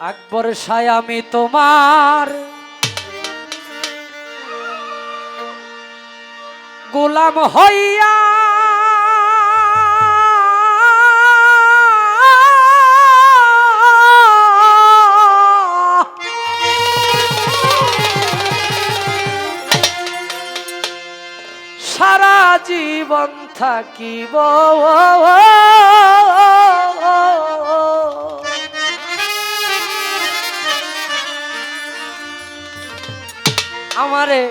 আকবর সায় আমি তোমার গোলাম হইয়া থাকিব। আমারে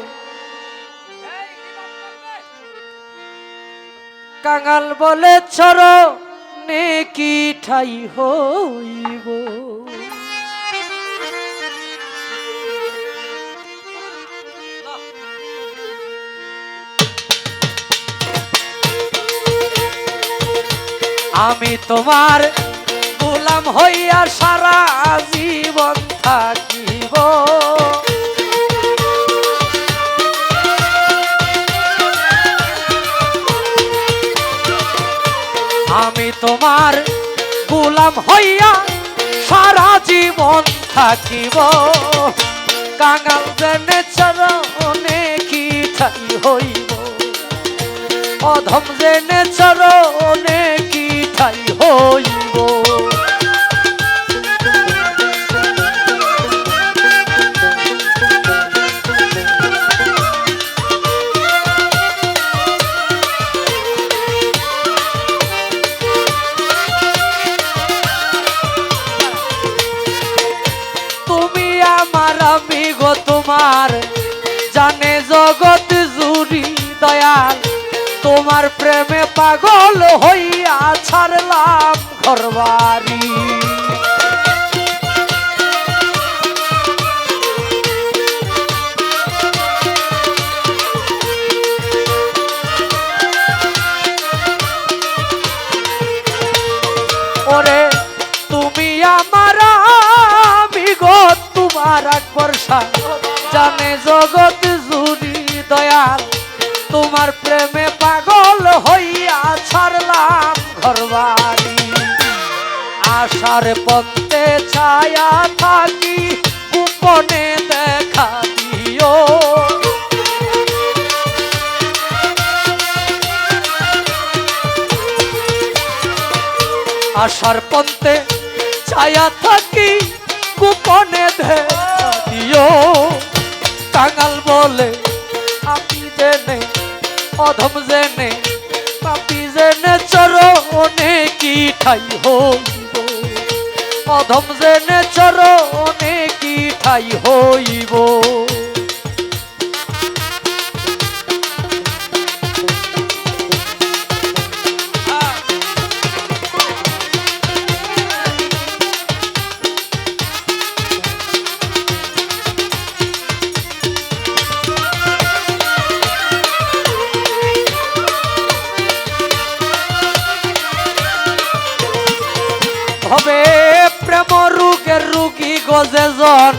কাঙাল বলে চর নেকি ঠাই হইব? আমি তোমার গোলাম হইয়া সারা জীবন থাকিব। আমি তোমার গোলাম হইয়া সারা জীবন থাকিব। কাঙাল জেনে চরণে কি ঠাই হইব? অধম জেনে চরণে কি ঠাই হইব। তোমার জানে জগৎ জুড়ি দয়াল। তোমার প্রেমে পাগল হইয়া ছাড়লাম ঘরবাড়ি। ওরে, তুমি আমার আমি গো, তোমার এক বর্ষা জানে জগৎ জুড়ি দয়াল। তোমার প্রেমে পাগল হইয়া ছাড়লাম ঘরবাড়ি। আশার পথে ছায়া থাকি, গোপনে দেখা দিও। আশার পন্তে ছায়া থাকি, গোপনে দেখা দিও। কাঙাল বলে, আমি জেনে অধম জেনে পাপি জেনে চরণে কি ঠাই হইব? অধম জেনে চরণে কি ঠাই হইব? গজে জন,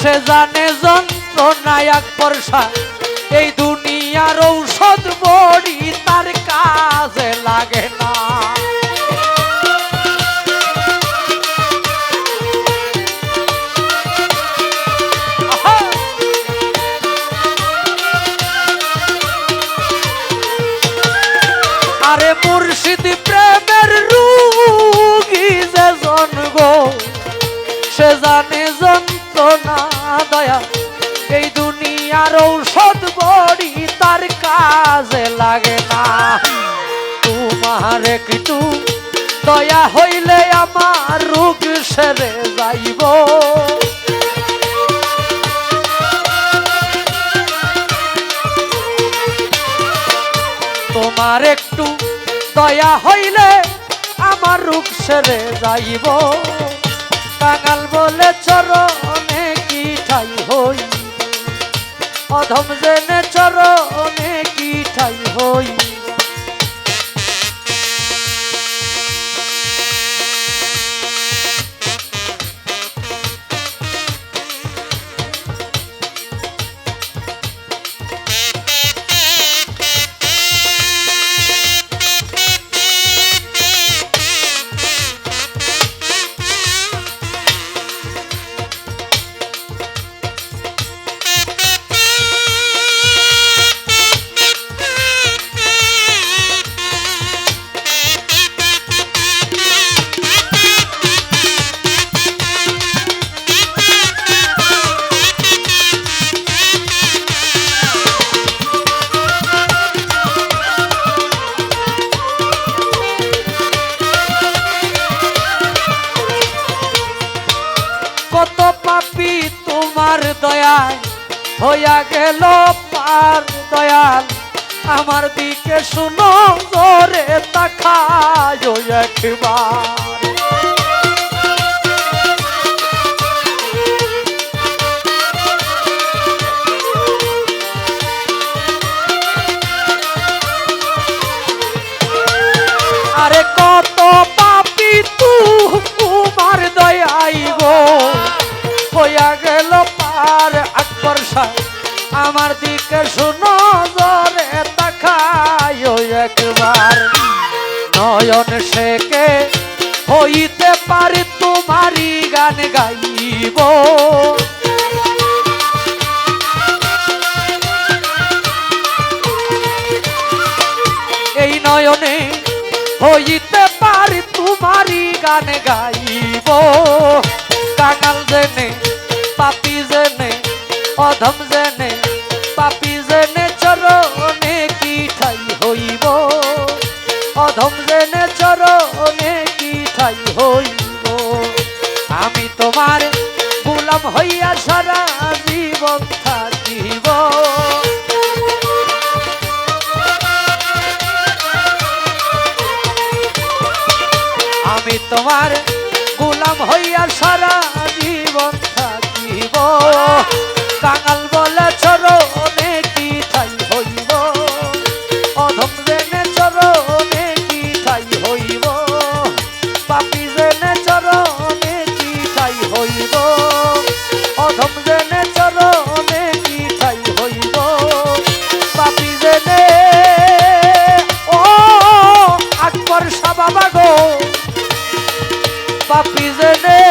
সে জানে যন্ত্রণায়ক বর্ষা এই দুনিয়ার ঔষধ বড়ি তার কাজে লাগে না! আরে মুর্শিদ প্রেমের রুগী যে জন্ম সে জানে যন্ত্রণা, দয়া। এই দুনিয়ার ঔষধ বড়ি তার কাজে লাগে না। তোমার একটু দয়া হইলে আমার রোগ সেরে যাইব। তোমার একটু দয়া হইলে আমার রূপ সেরে যাইব। কাঙাল বলে চরণে কি ঠাই হই? অধম জেনে চরণে কি ঠাই হই? পাপি তোমার দয়ায় হইয়া গেল পার দয়াল। আমার দিকে শুনো জোরে তাকায় একবার। হইয়া গেল পার আকবর আমার দিকে শুনো জরে তাকায় একবার। নয়ন শেখে হইতে পারি তোমারই গান গাইব। এই নয়নে হইতে পারি তোমারই গান গাইব। আমি তোমার গুলাম হইয়া সারা জীবন থাকিব। আমি তোমার গুলাম হইয়া সারা জীবন থাকিব। কাঙাল papi Zenê